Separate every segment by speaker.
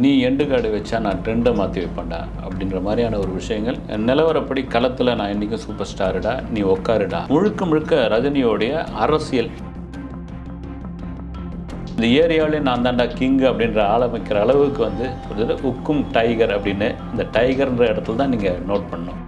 Speaker 1: நீ end card வச்சா நான் ட்ரெண்டை மாற்றி வைப்பேன்டா அப்படின்ற மாதிரியான ஒரு விஷயங்கள். நிலவரப்படி களத்தில் நான் என்றைக்கும் சூப்பர் ஸ்டாருடா நீ உக்காருடா. முழுக்க முழுக்க ரஜினியோடைய அரசியல். இந்த ஏரியாவிலே நான் தான்டா கிங் அப்படின்ற ஆளமைக்கிற அளவுக்கு வந்து உக்கும் டைகர் அப்படின்னு இந்த டைகர்ன்ற இடத்துல தான் நீங்கள் நோட் பண்ணணும்.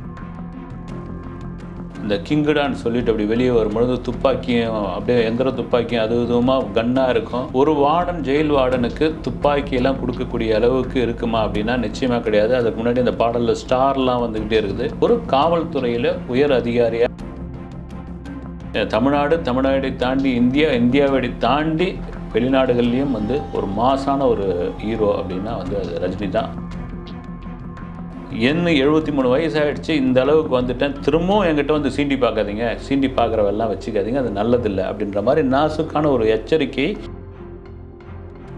Speaker 1: இந்த கிங்குடான்னு சொல்லிட்டு அப்படி வெளியே வரும்பொழுது துப்பாக்கியும் அப்படியே எந்திர துப்பாக்கியும் அது இதுவுமாக கன்னாக இருக்கும். ஒரு வார்டன் ஜெயில் வார்டனுக்கு துப்பாக்கியெல்லாம் கொடுக்கக்கூடிய அளவுக்கு இருக்குமா அப்படின்னா நிச்சயமாக கிடையாது. அதுக்கு முன்னாடி இந்த பாடலில் ஸ்டார்லாம் வந்துக்கிட்டே இருக்குது. ஒரு காவல்துறையில் உயர் அதிகாரியாக தமிழ்நாடு தமிழ்நாடை தாண்டி இந்தியா இந்தியாவை தாண்டி வெளிநாடுகள்லேயும் வந்து ஒரு மாசான ஒரு ஹீரோ அப்படின்னா வந்து அது ரஜினி தான். என்ன எழுபத்தி மூணு வயசு ஆயிடுச்சு இந்த அளவுக்கு வந்துட்டேன். திரும்பவும் என்கிட்ட வந்து சீண்டி பார்க்காதீங்க. சீண்டி பார்க்குறவெல்லாம் வச்சுக்காதீங்க அது நல்லதில்லை அப்படின்ற மாதிரி நாசுக்கான ஒரு எச்சரிக்கை.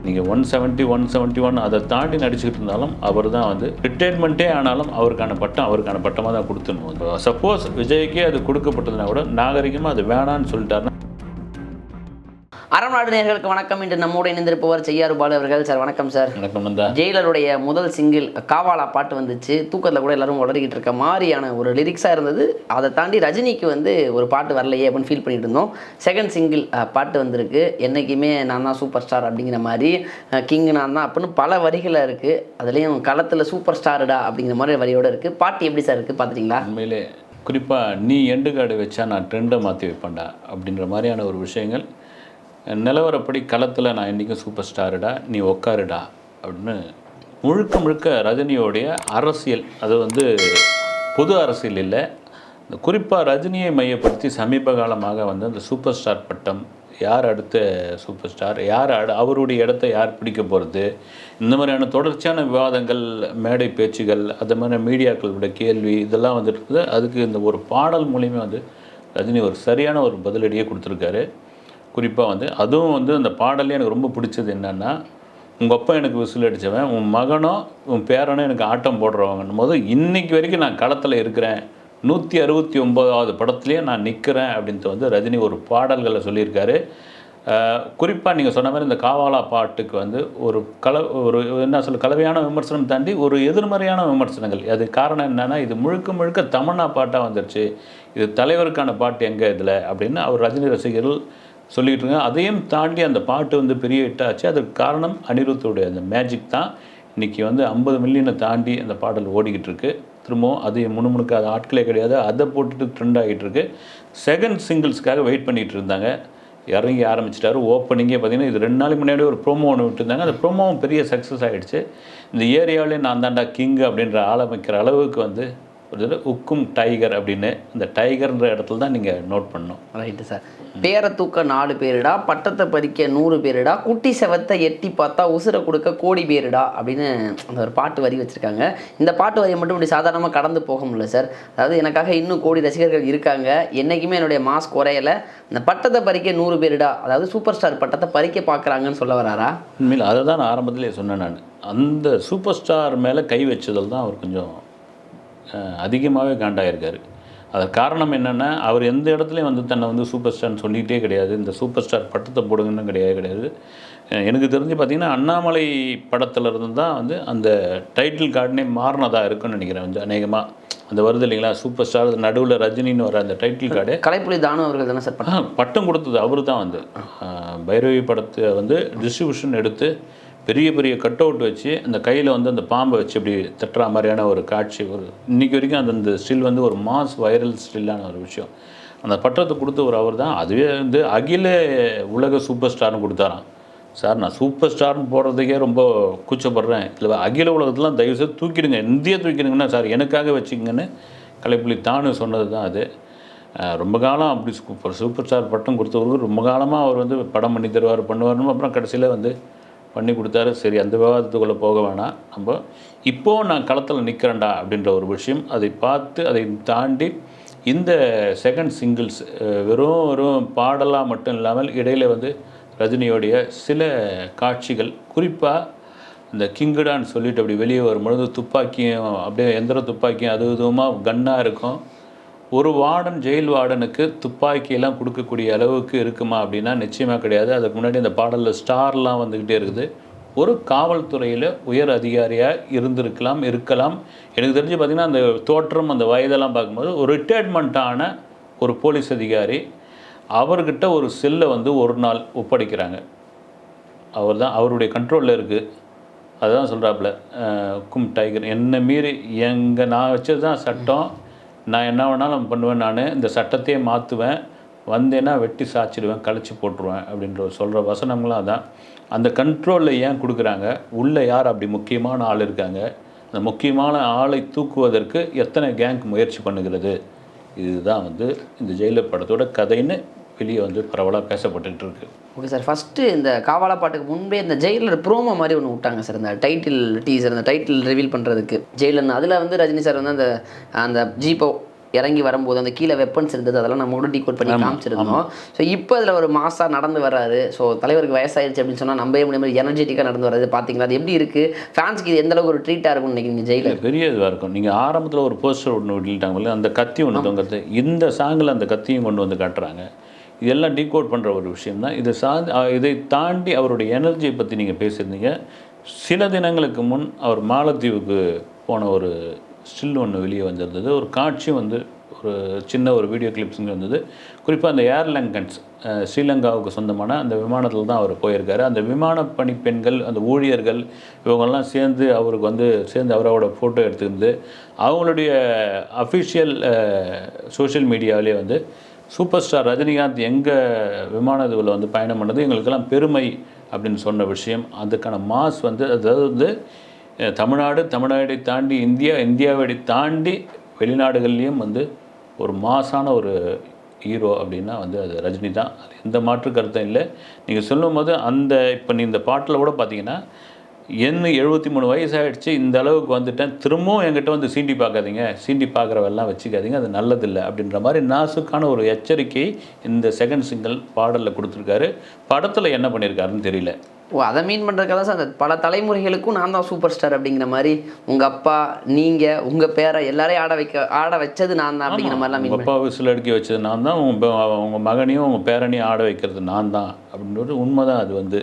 Speaker 1: நீங்கள் one seventy one seventy one அதை தாண்டி நடிச்சுக்கிட்டு இருந்தாலும் அவர் தான் வந்து ரிட்டையர்மெண்ட்டே ஆனாலும் அவருக்கான பட்டம் அவருக்கான பட்டமாக தான் கொடுத்துடணும். சப்போஸ் விஜய்க்கே அது கொடுக்கப்பட்டதுனா கூட நாகரிகமாக அது வேணான்னு சொல்லிட்டாருன்னா
Speaker 2: அறம் நாடு நேர்களுக்கு வணக்கம். இன்று நம்மோடு இணைந்திருப்பவர் செய்யாறு பாலு அவர்கள். சார் வணக்கம் சார்.
Speaker 1: வணக்கம்
Speaker 2: ஜெயிலருடைய முதல் சிங்கிள் காவாலா பாட்டு வந்துச்சு. தூக்கத்தில் கூட எல்லாரும் உளறிக்கிட்டு இருக்க மாதிரியான ஒரு லிரிக்ஸாக இருந்தது. அதை தாண்டி ரஜினிக்கு வந்து ஒரு பாட்டு வரலையே அப்படின்னு ஃபீல் பண்ணிட்டு இருந்தோம். செகண்ட் சிங்கிள் பாட்டு வந்திருக்கு. என்றைக்குமே நான் தான் சூப்பர் ஸ்டார் அப்படிங்கிற மாதிரி கிங் நான் தான் அப்படின்னு பல வரிகளில் இருக்குது அதுலேயும் களத்தில் சூப்பர் ஸ்டாருடா அப்படிங்கிற மாதிரி வரியோட இருக்குது பாட்டு எப்படி சார் இருக்குது பார்த்துட்டிங்களா
Speaker 1: உண்மையிலே குறிப்பாக நீ எண்டு கார்டு வச்சா நான் ட்ரெண்டை மாற்றி வைப்பேன்டா அப்படின்ற மாதிரியான ஒரு விஷயங்கள் நிலவரப்படி களத்தில் நான் இன்றைக்கும் சூப்பர் ஸ்டாருடா நீ உக்காருடா அப்படின்னு முழுக்க முழுக்க ரஜினியோடைய அரசியல் அது வந்து பொது அரசியல் இல்லை. இந்த குறிப்பாக ரஜினியை மையப்படுத்தி சமீப காலமாக வந்து அந்த சூப்பர் ஸ்டார் பட்டம் யார் அடுத்த சூப்பர் ஸ்டார் யார் அடு அவருடைய இடத்த யார் பிடிக்க போகிறது இந்த மாதிரியான தொடர்ச்சியான விவாதங்கள் மேடை பேச்சுகள் அது மாதிரி மீடியாக்களோட கேள்வி இதெல்லாம் வந்துட்டு இருக்குது. அதுக்கு இந்த ஒரு பாடல் மூலியமாக வந்து ரஜினி ஒரு சரியான ஒரு பதிலடியே கொடுத்துருக்காரு. குறிப்பாக வந்து அதுவும் வந்து அந்த பாடலே எனக்கு ரொம்ப பிடிச்சது என்னென்னா உங்கள் அப்பா எனக்கு விசில் அடித்தவன் உன் மகனோ உன் பேரனோ எனக்கு ஆட்டம் போடுறவங்கன்னும் போது இன்றைக்கி வரைக்கும் நான் களத்தில் இருக்கிறேன். நூற்றி அறுபத்தி ஒம்போதாவது படத்துலேயே நான் நிற்கிறேன் அப்படின்ட்டு வந்து ரஜினி ஒரு பாடல்களை சொல்லியிருக்காரு. குறிப்பாக நீங்கள் சொன்ன மாதிரி இந்த காவாலா பாட்டுக்கு வந்து ஒரு கல ஒரு என்ன சொல்ல கலவையான விமர்சனம் தாண்டி ஒரு எதிர்மறையான விமர்சனங்கள். அது காரணம் என்னென்னா இது முழுக்க முழுக்க தமன்னா பாட்டாக வந்துருச்சு. இது தலைவருக்கான பாட்டு எங்கே இதில்? அப்படின்னு அவர் ரஜினி ரசிகர்கள் சொல்லிக்கிட்டு இருக்காங்க அதையும் தாண்டி அந்த பாட்டு வந்து பெரிய ஹிட் ஆச்சு. அதுக்கு காரணம் அனிருத்தோடைய அந்த மேஜிக் தான். இன்றைக்கி வந்து ஐம்பது மில்லியனை தாண்டி அந்த பாடல் ஓடிக்கிட்டு இருக்கு திரும்பவும் அது முணுமுணுக்காத ஆட்களே கிடையாது. அதை போட்டுட்டு ட்ரெண்ட் ஆகிட்டு இருக்கு செகண்ட் சிங்கிள்ஸ்க்காக வெயிட் பண்ணிகிட்டு இருந்தாங்க இறங்கி ஆரம்பிச்சிட்டாரு. ஓப்பனிங்கே பார்த்தீங்கன்னா இது ரெண்டு நாளைக்கு முன்னாடி ஒரு ப்ரோமோ ஒன்று விட்டுருந்தாங்க. அந்த ப்ரோமோவும் பெரிய சக்ஸஸ் ஆகிடுச்சு இந்த ஏரியாவிலே நான் தாண்டா கிங் அப்படின்ற ஆளமைக்கிற அளவுக்கு வந்து ஒரு தடவை உக்கும் டைகர் அப்படின்னு இந்த டைகர்ன்ற இடத்துல தான் நீங்கள் நோட் பண்ணணும்.
Speaker 2: ரைட்டு சார் பேரை தூக்க நாலு பேருடா பட்டத்தை பறிக்க நூறு பேருடா குட்டி செவத்தை எட்டி பார்த்தா உசுரை கொடுக்க கோடி பேருடா அப்படின்னு அந்த ஒரு பாட்டு வரி வச்சுருக்காங்க. இந்த பாட்டு வரியை மட்டும் இப்படி சாதாரணமாக கடந்து போக முடியல சார் அதாவது எனக்காக இன்னும் கோடி ரசிகர்கள் இருக்காங்க. என்றைக்குமே என்னுடைய மாஸ் குறையலை. இந்த பட்டத்தை பறிக்க நூறு பேருடா அதாவது சூப்பர் ஸ்டார் பட்டத்தை பறிக்க பார்க்குறாங்கன்னு சொல்ல வராரா?
Speaker 1: உண்மையில் அதை தான் நான் ஆரம்பத்திலே சொன்னேன் நான். அந்த சூப்பர் ஸ்டார் மேலே கை வச்சதில் தான் அவர் கொஞ்சம் அதிகமாகவே காண்டாயிருக்காரு. அது காரணம் என்னென்னா அவர் எந்த இடத்துலையும் வந்து தன்னை வந்து சூப்பர் ஸ்டார்னு சொல்லிகிட்டே கிடையாது. இந்த சூப்பர் ஸ்டார் பட்டத்தை போடுங்கன்னு கிடையாது கிடையாது. எனக்கு தெரிஞ்சு பார்த்திங்கன்னா அண்ணாமலை படத்தில் இருந்து தான் வந்து அந்த டைட்டில் கார்டனே மாறினதாக இருக்குன்னு நினைக்கிறேன். வந்து அநேகமாக அந்த வருது இல்லைங்களா? சூப்பர் ஸ்டார் நடுவில் ரஜினின்னு வர அந்த டைட்டில் கார்டு.
Speaker 2: கலைப்புலி தானு அவர்கள் தானே சார்
Speaker 1: பட்டம் கொடுத்தது அவர் தான் வந்து பைரவி படத்தை வந்து டிஸ்ட்ரிபியூஷன் எடுத்து பெரிய பெரிய கட் அவுட் வச்சு அந்த கையில் வந்து அந்த பாம்பை வச்சு இப்படி தட்டுற மாதிரியான ஒரு காட்சி ஒரு இன்றைக்கி வரைக்கும் அந்த அந்த ஸ்டில் வந்து ஒரு மாஸ் வைரல் ஸ்டில்லான ஒரு விஷயம். அந்த பட்டத்தை கொடுத்த ஒரு அவர் தான் அதுவே வந்து அகில உலக சூப்பர் ஸ்டார்னு கொடுத்தாராம். சார் நான் சூப்பர் ஸ்டார்னு போடுறதுக்கே ரொம்ப கூச்சப்படுறேன். இல்லை அகில உலகத்தெலாம் தயவுசெய்து தூக்கிடுங்க. இந்தியா தூக்கிடுங்கன்னா சார் எனக்காக வச்சுக்கங்கன்னு கலைப்புலி தானு சொன்னது தான் அது. ரொம்ப காலம் அப்படி சூப்பர் சூப்பர் ஸ்டார் பட்டம் கொடுத்தவருக்கு ரொம்ப காலமாக அவர் வந்து படம் பண்ணி தருவார் பண்ணுவார்னு அப்புறம் கடைசியில் வந்து பண்ணி கொடுத்தாரு. சரி அந்த விவாதத்துக்குள்ளே போக வேணாம். நம்ம இப்போது நான் களத்தில் நிற்கிறேன்டா அப்படின்ற ஒரு விஷயம் அதை பார்த்து அதை தாண்டி இந்த செகண்ட் சிங்கிள்ஸ் வெறும் வெறும் பாடலாக மட்டும் இல்லாமல் இடையில் வந்து ரஜினியோடைய சில காட்சிகள் குறிப்பாக இந்த கிங்குடான்னு சொல்லிட்டு அப்படி வெளியே வரும்பொழுது துப்பாக்கியும் அப்படியே எந்திர துப்பாக்கியும் அது இதுவுமாக கன்னாக இருக்கும். ஒரு வார்டன் ஜெயில் வார்டனுக்கு துப்பாக்கியெல்லாம் கொடுக்கக்கூடிய அளவுக்கு இருக்குமா அப்படின்னா நிச்சயமாக கிடையாது. அதுக்கு முன்னாடி இந்த பாடலில் ஸ்டார்லாம் வந்துக்கிட்டே இருக்குது. ஒரு காவல்துறையில் உயர் அதிகாரியாக இருந்திருக்கலாம் இருக்கலாம். எனக்கு தெரிஞ்சு பார்த்திங்கன்னா அந்த தோற்றம் அந்த வயதெல்லாம் பார்க்கும்போது ஒரு ரிட்டையர்மெண்ட்டான ஒரு போலீஸ் அதிகாரி அவர்கிட்ட ஒரு செல்லை வந்து ஒரு நாள் ஒப்படைக்கிறாங்க. அவர் தான் அவருடைய கண்ட்ரோலில் இருக்குது அதுதான் சொல்கிறாப்புல கும் டைகர். என்னை மீறி எங்கள் நான் வச்சது தான் சட்டம். நான் என்ன வேணாலும் பண்ணுவேன் நான். இந்த சட்டத்தையே மாற்றுவேன் வந்தேன்னா வெட்டி சாய்ச்சிடுவேன் கழிச்சு போட்டுருவேன் அப்படின்ற சொல்கிற வசனங்களும் அதான். அந்த கண்ட்ரோலில் ஏன் கொடுக்குறாங்க? உள்ளே யார் அப்படி முக்கியமான ஆள் இருக்காங்க? அந்த முக்கியமான ஆளை தூக்குவதற்கு எத்தனை கேங்க் முயற்சி பண்ணுகிறது? இதுதான் வந்து இந்த ஜெயிலர் படத்தோட கதைன்னு வெளியே வந்து பரவலாக பேசப்பட்டுக்கிட்டு இருக்குது
Speaker 2: ஓகே சார் ஃபஸ்ட்டு இந்த காவாலா பாட்டுக்கு முன்பே இந்த ஜெயிலர் ப்ரோமோ மாதிரி ஒன்று விட்டாங்க சார் இந்த டைட்டில் டீசர் இந்த டைட்டில் ரிவீல் பண்ணுறதுக்கு ஜெயிலர்னு. அதில் வந்து ரஜினி சார் வந்து அந்த அந்த ஜீப்போ இறங்கி வரும்போது அந்த கீழே வெப்பன்ஸ் இருந்தது அதெல்லாம் நம்ம கூட டீகோட் பண்ணி காமிச்சிருந்தோம். ஸோ இப்போ அதில் ஒரு மாசாக நடந்து வர்றாரு ஸோ தலைவருக்கு வயசாயிருச்சு அப்படின்னு சொன்னால் நம்பவே முடியாமல் எனர்ஜெட்டிக்காக நடந்து வர்றது பார்த்தீங்களா அது எப்படி இருக்குது ஃபேன்ஸ்க்கு இது எந்த அளவுக்கு ஒரு ட்ரீட்டாக இருக்கும்னு நினைக்கிறீங்க ஜெயிலர்?
Speaker 1: இல்லை பெரிய இதுவாக இருக்கும். நீங்கள் ஆரம்பத்தில் ஒரு போஸ்டர் ஒன்று விட்டுட்டாங்க அந்த கத்தி ஒன்று தொங்குறது இந்த சாங்கில் அந்த கத்தியும் கொண்டு வந்து காட்டுறாங்க. இதெல்லாம் டீகோட் பண்ணுற ஒரு விஷயம் தான் இதை சார்ந்து இதை தாண்டி அவருடைய எனர்ஜியை பற்றி நீங்கள் பேசியிருந்தீங்க. சில தினங்களுக்கு முன் அவர் மாலத்தீவுக்கு போன ஒரு ஸ்டில் ஒன்று வெளியே வந்திருந்தது. ஒரு காட்சியும் வந்து ஒரு சின்ன ஒரு வீடியோ கிளிப்ஸுங்க வந்தது. குறிப்பாக அந்த ஏர்லங்கன்ஸ் ஸ்ரீலங்காவுக்கு சொந்தமான அந்த விமானத்தில் தான் அவர் போயிருக்காரு. அந்த விமான பணிப்பெண்கள் அந்த ஊழியர்கள் இவங்கெல்லாம் சேர்ந்து அவருக்கு வந்து சேர்ந்து அவரோட ஃபோட்டோ எடுத்துருந்து அவங்களுடைய அஃபிஷியல் சோஷியல் மீடியாவிலே வந்து சூப்பர் ஸ்டார் ரஜினிகாந்த் எங்கள் விமான இதுவில் வந்து பயணம் பண்ணது? எங்களுக்கெல்லாம் பெருமை அப்படின்னு சொன்ன விஷயம். அதுக்கான மாஸ் வந்து அதாவது வந்து தமிழ்நாடு தமிழ்நாடை தாண்டி இந்தியா இந்தியாவை தாண்டி வெளிநாடுகள்லேயும் வந்து ஒரு மாசான ஒரு ஹீரோ அப்படின்னா வந்து அது ரஜினி தான் அது எந்த மாற்று கருத்தும் இல்லை. நீங்கள் சொல்லும்போது அந்த இப்போ நீ இந்த பாட்டில் கூட பார்த்தீங்கன்னா என்ன எழுபத்தி மூணு வயசு ஆயிடுச்சு இந்த அளவுக்கு வந்துட்டேன். திரும்பவும் என்கிட்ட வந்து சீண்டி பார்க்காதீங்க. சீண்டி பார்க்குறவெல்லாம் வச்சுக்காதீங்க அது நல்லதில்லை அப்படின்ற மாதிரி நாசுக்கான ஒரு எச்சரிக்கை இந்த செகண்ட் சிங்கிள் பாடலில் கொடுத்துருக்காரு. படத்தில் என்ன பண்ணியிருக்காருன்னு தெரியல.
Speaker 2: ஓ அதை மீன் பண்ணுறதுக்காக தான் சார் அந்த பல தலைமுறைகளுக்கும் நான் தான் சூப்பர் ஸ்டார் அப்படிங்கிற மாதிரி உங்கள் அப்பா நீங்கள் உங்கள் பேரை எல்லாரையும் ஆட வைக்க ஆட வச்சது நான் தான் அப்படிங்கிற மாதிரிலாம் மீன்
Speaker 1: அப்பா விசில் அடிக்க வச்சது நான் தான். உங்கள் உங்கள் மகனையும் உங்கள் பேரனையும் ஆட வைக்கிறது நான் தான் அப்படின்றது உண்மை தான் அது வந்து.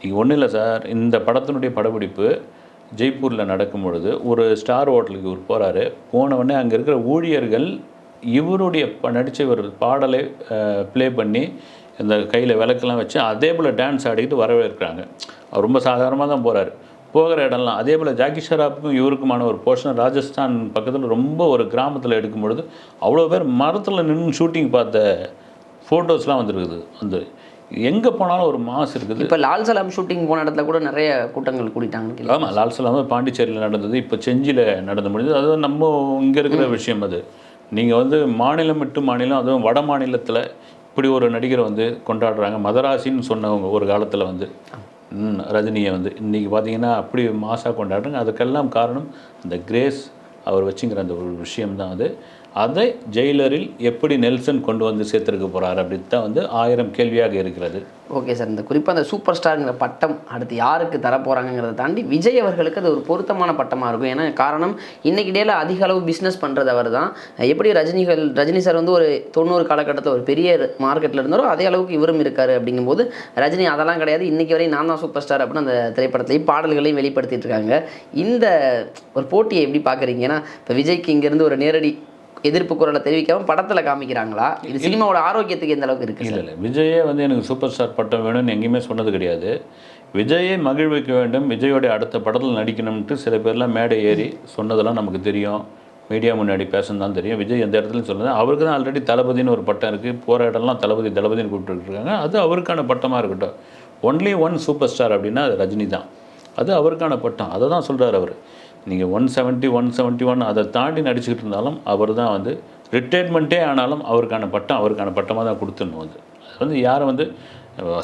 Speaker 1: நீங்கள் ஒன்றும் இல்லை சார். இந்த படத்தினுடைய படப்பிடிப்பு ஜெய்ப்பூரில் நடக்கும் பொழுது ஒரு ஸ்டார் ஹோட்டலுக்கு இவர் போகிறாரு போனவுடனே அங்கே இருக்கிற ஊழியர்கள் இவருடைய ப நடித்த ஒரு பாடலை ப்ளே பண்ணி இந்த கையில் விளக்கெல்லாம் வச்சு அதே போல் டான்ஸ் ஆடிக்கிட்டு வரவேற்கிறாங்க. அவர் ரொம்ப சாதாரணமாக தான் போகிறாரு போகிற இடம்லாம் அதே போல் ஜாக்கி ஷராப்புக்கும் இவருக்குமான ஒரு போர்ஷன் ராஜஸ்தான் பக்கத்தில் ரொம்ப ஒரு கிராமத்தில் எடுக்கும் பொழுது அவ்வளோ பேர் மரத்தில் நின்று ஷூட்டிங் பார்த்த ஃபோட்டோஸ்லாம் வந்துருக்குது. வந்து எங்கே போனாலும் ஒரு மாஸ் இருக்குது.
Speaker 2: இப்போ லால் சலாம் ஷூட்டிங் போன இடத்துல கூட நிறைய கூட்டங்கள் கூட்டிட்டாங்க
Speaker 1: ஆமாம் லால் சலாம் பாண்டிச்சேரியில் நடந்தது இப்போ செஞ்சியில் நடந்து முடிஞ்சது. அது நம்ம இங்கே இருக்கிற விஷயம் அது. நீங்கள் வந்து மாநிலம் விட்டு மாநிலம் அதுவும் வட மாநிலத்தில் இப்படி ஒரு நடிகரை வந்து கொண்டாடுறாங்க. மதராசின்னு சொன்னவங்க ஒரு காலத்தில் வந்து. ரஜினியை வந்து. இன்றைக்கி பார்த்தீங்கன்னா அப்படி மாசாக கொண்டாடுறாங்க. அதுக்கெல்லாம் காரணம் அந்த கிரேஸ் அவர் வச்சுங்கிற அந்த ஒரு விஷயம் தான் அது. அதை ஜெயிலரில் எப்படி நெல்சன் கொண்டு வந்து சேர்த்துருக்க போகிறார் அப்படின்னு தான் வந்து ஆயிரம் கேள்வியாக இருக்கிறது.
Speaker 2: ஓகே சார் இந்த குறிப்பாக அந்த சூப்பர் ஸ்டாருங்கிற பட்டம் அடுத்து யாருக்கு தரப்போகிறாங்கிறத தாண்டி விஜய் அவர்களுக்கு அது ஒரு பொருத்தமான பட்டமாக இருக்கும். ஏன்னா காரணம் இன்றைக்கி டேல அதிக அளவு பிஸ்னஸ் பண்ணுறது அவர் தான் எப்படி ரஜினிகள் ரஜினி சார் வந்து ஒரு தொண்ணூறு காலகட்டத்தில் ஒரு பெரிய மார்க்கெட்டில் இருந்தாரோ அதே அளவுக்கு இவரும் இருக்கார் அப்படிங்கும்போது ரஜினி அதெல்லாம் கிடையாது. இன்னைக்கு வரையும் நான் தான் சூப்பர் ஸ்டார் அப்படின்னு அந்த திரைப்படத்திலையும் பாடல்களையும் வெளிப்படுத்திட்டு இருக்காங்க. இந்த ஒரு போட்டியை எப்படி பார்க்குறீங்க? ஏன்னா இப்போ விஜய்க்கு இங்கேருந்து ஒரு நேரடி எதிர்ப்பு குரலை தெரிவிக்காம படத்தில் காமிக்கிறாங்களா? இது சினிமாவோட ஆரோக்கியத்துக்கு எந்த அளவுக்கு இருக்கு
Speaker 1: இல்லை இல்லை. விஜயே வந்து எனக்கு சூப்பர் ஸ்டார் பட்டம் வேணும்னு எங்கேயுமே சொன்னது கிடையாது. விஜயை மகிழ்விக்க வேண்டும். விஜயோடைய அடுத்த படத்தில் நடிக்கணும்ட்டு சில பேர்லாம் மேடை ஏறி சொன்னதெல்லாம் நமக்கு தெரியும். மீடியா முன்னாடி பேசணும் தான் தெரியும். விஜய் எந்த இடத்துலையும் சொல்லுது அவருக்கு தான் ஆல்ரெடி தளபதின்னு ஒரு பட்டம் இருக்குது போகிற இடம்லாம் தளபதி தளபதின்னு கூப்பிட்டுருக்காங்க அது அவருக்கான பட்டமாக இருக்கட்டும். ஒன்லி ஒன் சூப்பர் ஸ்டார் அப்படின்னா அது ரஜினி தான் அது அவருக்கான பட்டம். அதை தான் சொல்கிறார் அவர். நீங்கள் one seventy one seventy one அதை தாண்டி நடிச்சுக்கிட்டு இருந்தாலும் அவர் தான் வந்து ரிட்டையர்மெண்ட்டே ஆனாலும் அவருக்கான பட்டம் அவருக்கான பட்டமாக தான் கொடுத்துடணும் அது. அது வந்து யாரும் வந்து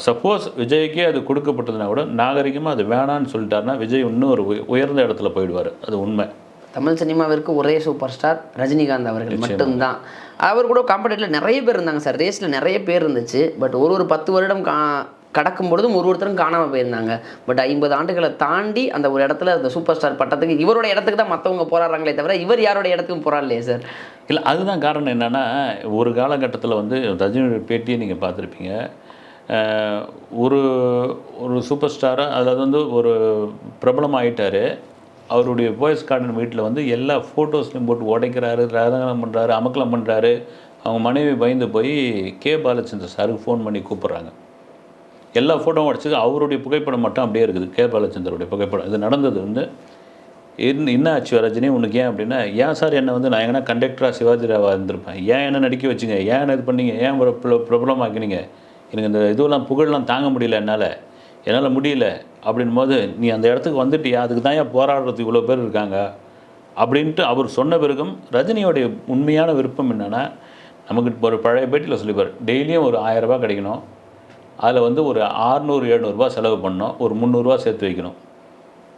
Speaker 1: சப்போஸ் விஜய்க்கே அது கொடுக்கப்பட்டதுனா கூட நாகரிகமாக அது வேணான்னு சொல்லிட்டாருன்னா விஜய் இன்னும் ஒரு உய- உயர்ந்த இடத்துல போயிடுவார். அது உண்மை.
Speaker 2: தமிழ் சினிமாவிற்கு ஒரே சூப்பர் ஸ்டார் ரஜினிகாந்த் அவர்கள் மட்டும்தான். அவர் கூட காம்படேட்டில் நிறைய பேர் இருந்தாங்க சார். ரேஸில் நிறைய பேர் இருந்துச்சு. பட் ஒரு ஒரு பத்து வருடம் கா கடக்கும் பொழுதும் ஒரு ஒருத்தரும் காணாமல் போயிருந்தாங்க. பட் ஐம்பது ஆண்டுகளை தாண்டி அந்த ஒரு இடத்துல அந்த சூப்பர் ஸ்டார் பட்டத்துக்கு இவரோட இடத்துக்கு தான் மற்றவங்க போராடுறாங்களே தவிர இவர் யாரோட இடத்துக்கும் போராடலையே சார்?
Speaker 1: இல்லை அதுதான் காரணம் என்னென்னா ஒரு காலகட்டத்தில் வந்து ரஜினியோட பேட்டியை நீங்கள் பார்த்துருப்பீங்க. ஒரு ஒரு சூப்பர் ஸ்டாராக அதாவது வந்து ஒரு பிரபலமாகிட்டார் அவருடைய போயஸ் கார்டன் வீட்டில் வந்து எல்லா ஃபோட்டோஸ்லையும் போட்டு உடைக்கிறாரு ரகலம் பண்ணுறாரு அமக்கலம் பண்ணுறாரு அவங்க மனைவி பயந்து போய் கே பாலச்சந்திர சாருக்கு ஃபோன் பண்ணி கூப்பிட்றாங்க. எல்லா ஃபோட்டோவும் அடிச்சது. அவருடைய புகைப்படம் மட்டும் அப்படியே இருக்குது. கே. பாலச்சந்தருடைய புகைப்படம். இது நடந்தது வந்து என்ன என்ன ஆச்சு ரஜினி உனக்கு ஏன் அப்படின்னா ஏன் சார் என்னை வந்து நான் எங்கன்னா கண்டக்டராக சிவாஜி ராவா இருந்திருப்பேன். ஏன் என்ன நடிக்க வச்சுங்க? ஏன் என்ன இது பண்ணீங்க? ஏன் ஒரு பிரபலம் ஆக்கினீங்க? எனக்கு இந்த இதுவெல்லாம் புகழெலாம் தாங்க முடியல என்னால். என்னால் முடியல. அப்படின் போது நீ அந்த இடத்துக்கு வந்துட்டியா? அதுக்கு தான் ஏன் போராடுறதுக்கு இவ்வளோ பேர் இருக்காங்க. அப்படின்ட்டு அவர் சொன்ன பிறகும் ரஜினியோடைய உண்மையான விருப்பம் என்னென்னா நமக்கு இப்போ ஒரு பழைய பேட்டியில் சொல்லிப்பார் டெய்லியும் ஒரு ஆயிரம் ரூபாய் கிடைக்கணும். அதில் வந்து ஒரு ஆறுநூறு எழுநூறுபா செலவு பண்ணோம் ஒரு முந்நூறுரூவா சேர்த்து வைக்கணும்.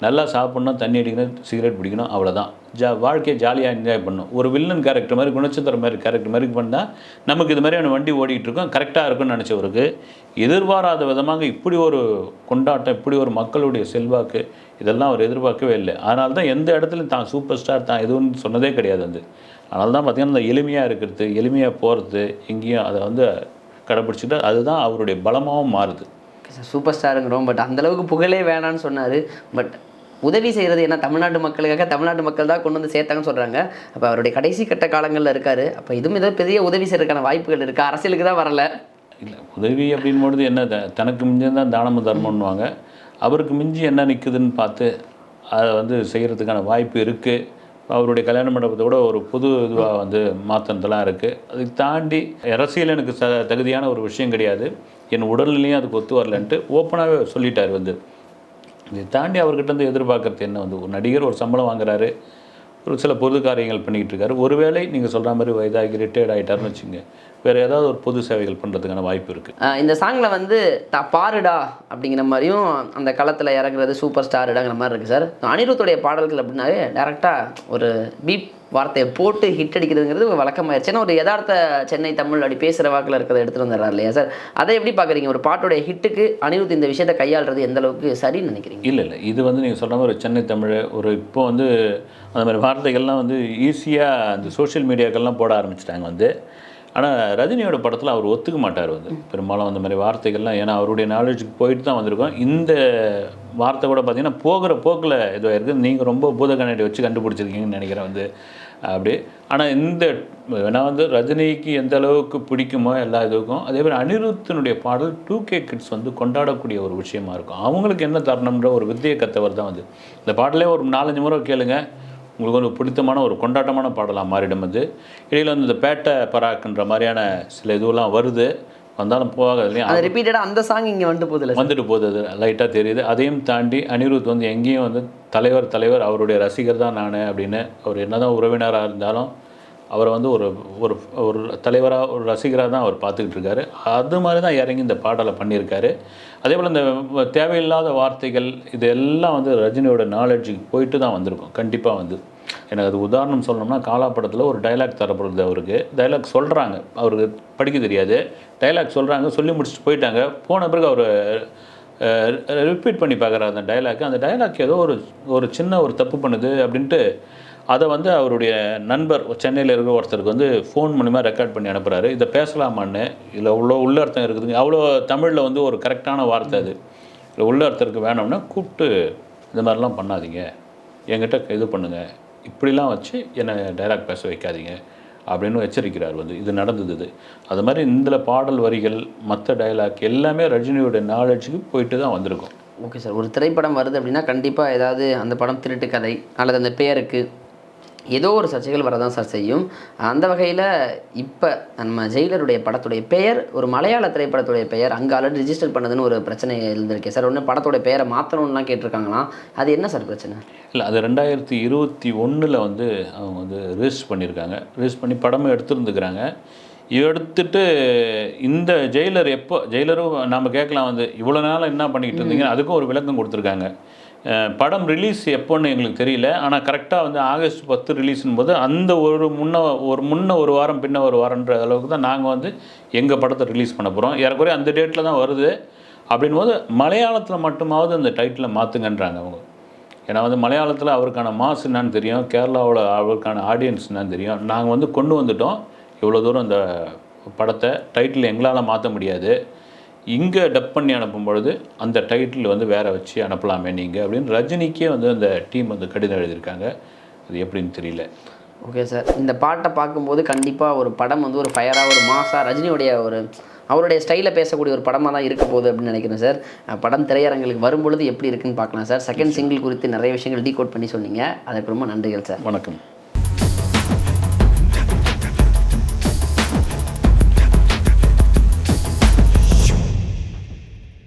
Speaker 1: நல்லா சாப்பிட்ணும் தண்ணி அடிக்கணும் சிகரெட் பிடிக்கணும் அவ்வளோதான் ஜா வாழ்க்கையை ஜாலியாக என்ஜாய் பண்ணணும். ஒரு வில்லன் கேரக்டர் மாதிரி குணச்சந்திரம் மாதிரி கேரக்டர் மாதிரி பண்ணால் நமக்கு இது மாதிரியான வண்டி ஓடிக்கிட்டு இருக்கோம் கரெக்டாக இருக்கும்னு நினச்சவருக்கு எதிர்பாராத விதமாக இப்படி ஒரு கொண்டாட்டம் இப்படி ஒரு மக்களுடைய செல்வாக்கு இதெல்லாம் அவர் எதிர்பார்க்கவே இல்லை. அதனால தான் எந்த இடத்துலையும் தான் சூப்பர் ஸ்டார் தான் எதுவும் சொன்னதே கிடையாது வந்து அதனால தான் பார்த்திங்கன்னா இந்த எளிமையாக இருக்கிறது எளிமையாக போகிறது எங்கேயும் அதை வந்து கடைப்பிடிச்சிட்டு அதுதான் அவருடைய பலமாகவும் மாறுது.
Speaker 2: சூப்பர் ஸ்டாருங்கிறோம் பட் அந்த அளவுக்கு புகழே வேணான்னு சொன்னார். பட் உதவி செய்கிறது ஏன்னா தமிழ்நாட்டு மக்களுக்காக தமிழ்நாட்டு மக்கள் தான் கொண்டு வந்து சேர்த்தாங்கன்னு சொல்கிறாங்க அப்போ அவருடைய கடைசி கட்ட காலங்களில் இருக்காரு. அப்போ இதுவும் ஏதோ பெரிய உதவி செய்யறதுக்கான வாய்ப்புகள் இருக்கா. அரசியலுக்கு தான் வரல.
Speaker 1: இல்லை உதவி அப்படின் பொழுது என்ன தனக்கு மிஞ்சி தான் தானமும் தர்மம்னுவாங்க. அவருக்கு மிஞ்சி என்ன நிற்குதுன்னு பார்த்து அதை வந்து செய்கிறதுக்கான வாய்ப்பு இருக்குது அவருடைய கல்யாண மண்டபத்தை கூட ஒரு புது இதுவாக வந்து மாற்றினதெல்லாம் இருக்குது அதுக்கு தாண்டி அரசியல் எனக்கு ச தகுதியான ஒரு விஷயம் கிடையாது. என் உடல்நிலையும் அதுக்கு ஒத்து வரலன்ட்டு ஓப்பனாகவே சொல்லிட்டார் வந்து. இதை தாண்டி அவர்கிட்ட இருந்து எதிர்பார்க்கறது என்ன வந்து? ஒரு நடிகர் ஒரு சம்பளம் வாங்குறாரு. ஒரு சில பொது காரியங்கள் பண்ணிக்கிட்டு இருக்காரு. ஒருவேளை நீங்கள் சொல்கிற மாதிரி வயதாகி ரிட்டையர்ட் ஆகிட்டாருன்னு வச்சுங்க வேறு ஏதாவது ஒரு பொது சேவைகள் பண்ணுறதுக்கான வாய்ப்பு இருக்குது
Speaker 2: இந்த சாங்கில் வந்து தா பாருடா அப்படிங்கிற மாதிரியும் அந்த களத்தில் இறங்குறது சூப்பர் ஸ்டாருடாங்கிற மாதிரி இருக்குது சார். அனிருத்துடைய பாடல்கள் அப்படின்னாவே டேரெக்டாக ஒரு பீப் வார்த்தையை போட்டு ஹிட் அடிக்கிறதுங்கிறது வழக்கமாயிருச்சு. ஏன்னா ஒரு யதார்த்த சென்னை தமிழ் அப்படி பேசுகிற வாக்கில் இருக்கிறத எடுத்துகிட்டு வந்துடுறாரு இல்லையா சார்? அதை எப்படி பார்க்குறீங்க ஒரு பாட்டுடைய ஹிட்டுக்கு அனிருத் இந்த விஷயத்தை கையாளுறது எந்த அளவுக்கு சரின்னு நினைக்கிறீங்க?
Speaker 1: இல்லை இல்லை. இது வந்து நீங்கள் சொல்கிற மாதிரி ஒரு சென்னை தமிழ் ஒரு இப்போ வந்து அந்த மாதிரி வார்த்தைகள்லாம் வந்து ஈஸியாக அந்த சோஷியல் மீடியாக்கள்லாம் போட ஆரம்பிச்சிட்டாங்க வந்து. ஆனால் ரஜினியோட படத்தில் அவர் ஒத்துக்க மாட்டார் வந்து. பெரும்பாலும் அந்த மாதிரி வார்த்தைகள்லாம் ஏன்னா அவருடைய நாலேஜுக்கு போயிட்டு தான் வந்திருக்கோம். இந்த வார்த்தை கூட பார்த்தீங்கன்னா போகிற போக்கில் இதுவாக இருக்குது நீங்கள் ரொம்ப பூத கண்ணாடி வச்சு கண்டுபிடிச்சிருக்கீங்கன்னு நினைக்கிறேன் வந்து. அப்படி. ஆனால் இந்த நான் வந்து ரஜினிக்கு எந்த அளவுக்கு பிடிக்குமோ எல்லா இதுக்கும் அதே மாதிரி அனிருத்தினுடைய பாடல் டூ கே கிட்ஸ் வந்து கொண்டாடக்கூடிய ஒரு விஷயமா இருக்கும். அவங்களுக்கு என்ன தரணுன்ற ஒரு வித்தியை கத்தவர் தான் வந்து. இந்த பாடலே ஒரு நாலஞ்சு முறை கேளுங்க. உங்களுக்கு ஒரு பிடித்தமான ஒரு கொண்டாட்டமான பாடலாக மாறிடும் அது இடையில் வந்து இந்த பேட்டை பராக்குன்ற மாதிரியான சில இதுவெல்லாம் வருது. வந்தாலும் போகாது. இல்லையா
Speaker 2: அது ரிப்பீட்டடாக அந்த சாங் இங்கே வந்துட்டு போதில்ல
Speaker 1: வந்துட்டு போகுது. அது லைட்டாக தெரியுது. அதையும் தாண்டி அனிருத் வந்து எங்கேயும் வந்து தலைவர் தலைவர் அவருடைய ரசிகர் தான் நான் அப்படின்னு அவர் என்னதான் உறவினராக இருந்தாலும் அவரை வந்து ஒரு ஒரு ஒரு தலைவராக ஒரு ரசிகராக தான் அவர் பார்த்துக்கிட்டு இருக்காரு அது மாதிரி தான் இறங்கி இந்த பாடலை பண்ணியிருக்காரு. அதே போல் இந்த தேவையில்லாத வார்த்தைகள் இது எல்லாம் வந்து ரஜினியோட நாலேஜுக்கு போயிட்டு தான் வந்திருக்கும். கண்டிப்பாக வந்து. எனக்கு அது உதாரணம் சொல்லணும்னா காலா படத்தில் ஒரு டைலாக் தரப்படுது அவருக்கு. டைலாக் சொல்கிறாங்க அவருக்கு படிக்க தெரியாது. டைலாக் சொல்கிறாங்க சொல்லி முடிச்சுட்டு போயிட்டாங்க. போன பிறகு அவர் ரிப்பீட் பண்ணி பார்க்குறாரு அந்த டைலாக் அந்த டைலாக் ஏதோ ஒரு ஒரு சின்ன ஒரு தப்பு பண்ணுது அப்படின்ட்டு அதை வந்து அவருடைய நண்பர் சென்னையில் இருக்கிற ஒருத்தருக்கு வந்து ஃபோன் மூலிமா ரெக்கார்ட் பண்ணி அனுப்புகிறாரு இதை பேசலாமான்னு? இதில் உள்ள உள்ளர்த்தம் இருக்குதுங்க. அவ்வளோ தமிழில் வந்து ஒரு கரெக்டான வார்த்தை அது. இதில் உள்ளர்த்தருக்கு வேணும்னா கூப்பிட்டு இந்த மாதிரிலாம் பண்ணாதீங்க. என்கிட்ட இது பண்ணுங்கள் இப்படிலாம் வச்சு என்னை டைலாக் பேச வைக்காதீங்க. அப்படின்னு எச்சரிக்கிறார் வந்து. இது நடந்தது இது. அது மாதிரி இந்த பாடல் வரிகள் மற்ற டைலாக் எல்லாமே ரஜினியோட நாலேஜுக்கு போயிட்டு தான் வந்திருக்கும்.
Speaker 2: ஓகே சார் ஒரு திரைப்படம் வருது அப்படின்னா கண்டிப்பாக ஏதாவது அந்த படம் திருட்டு கதை அல்லது அந்த பேருக்கு ஏதோ ஒரு சர்ச்சைகள் வரதான் சார் செய்யும். அந்த வகையில் இப்போ நம்ம ஜெயிலருடைய படத்துடைய பெயர் ஒரு மலையாள திரைப்படத்துடைய பெயர் அங்கே ஆல்ரெடி ரிஜிஸ்டர் பண்ணதுன்னு ஒரு பிரச்சனை இருந்திருக்கே சார் ஒன்று படத்தோட பெயரை மாற்றணும்லாம் கேட்டிருக்காங்களாம் அது என்ன சார் பிரச்சனை?
Speaker 1: இல்லை அது ரெண்டாயிரத்தி இருபத்தி ஒன்றில் வந்து அவங்க வந்து ரிஜிஸ்டர் பண்ணியிருக்காங்க ரிஜிஸ்டர் பண்ணி படமும் எடுத்துருந்துக்கிறாங்க. எடுத்துட்டு இந்த ஜெயிலர் எப்போ ஜெயிலரும் நாம் கேட்கலாம் வந்து இவ்வளோ நாள் என்ன பண்ணிக்கிட்டு இருந்தீங்க? அதுக்கும் ஒரு விளக்கம் கொடுத்துருக்காங்க. படம் ரிலீஸ் எப்போன்னு எங்களுக்கு தெரியல. ஆனால் கரெக்டாக வந்து ஆகஸ்ட் பத்து ரிலீஸ்னும் போது அந்த ஒரு முன்ன ஒரு முன்ன ஒரு வாரம் பின்ன ஒரு வாரன்ற அளவுக்கு தான் நாங்கள் வந்து எங்கள் படத்தை ரிலீஸ் பண்ண போகிறோம் ஏறக்குறைய அந்த டேட்டில் தான் வருது. அப்படின் போது மலையாளத்தில் மட்டுமாவது அந்த டைட்டிலை மாற்றுங்கன்றாங்க அவங்க. ஏன்னா வந்து மலையாளத்தில் அவருக்கான மாஸ் என்னன்னு தெரியும். கேரளாவில் அவருக்கான ஆடியன்ஸ் என்னன்னு தெரியும். நாங்கள் வந்து கொண்டு வந்துட்டோம். இவ்வளோ தூரம் இந்த படத்தை டைட்டில் எங்களால் மாற்ற முடியாது. இங்கே டப் பண்ணி அனுப்பும் பொழுது அந்த டைட்டில் வந்து வேற வச்சு அனுப்பலாமே நீங்கள் அப்படின்னு ரஜினிக்கே வந்து அந்த டீம் வந்து கடிதம் எழுதியிருக்காங்க. அது எப்படின்னு தெரியல.
Speaker 2: ஓகே சார் இந்த பாட்டை பார்க்கும்போது கண்டிப்பாக ஒரு படம் வந்து ஒரு ஃபயராக ஒரு மாசா ரஜினியுடைய ஒரு அவருடைய ஸ்டைலில் பேசக்கூடிய ஒரு படமாக தான் இருக்க போகுது அப்படின்னு நினைக்கிறேன் சார் படம் திரையரங்களுக்கு வரும்பொழுது எப்படி இருக்குன்னு பார்க்கலாம் சார் செகண்ட் சிங்கிள் குறித்து நிறைய விஷயங்கள் டீகோட் பண்ணி சொன்னீங்க. அதற்கு ரொம்ப நன்றிகள் சார்
Speaker 1: வணக்கம்.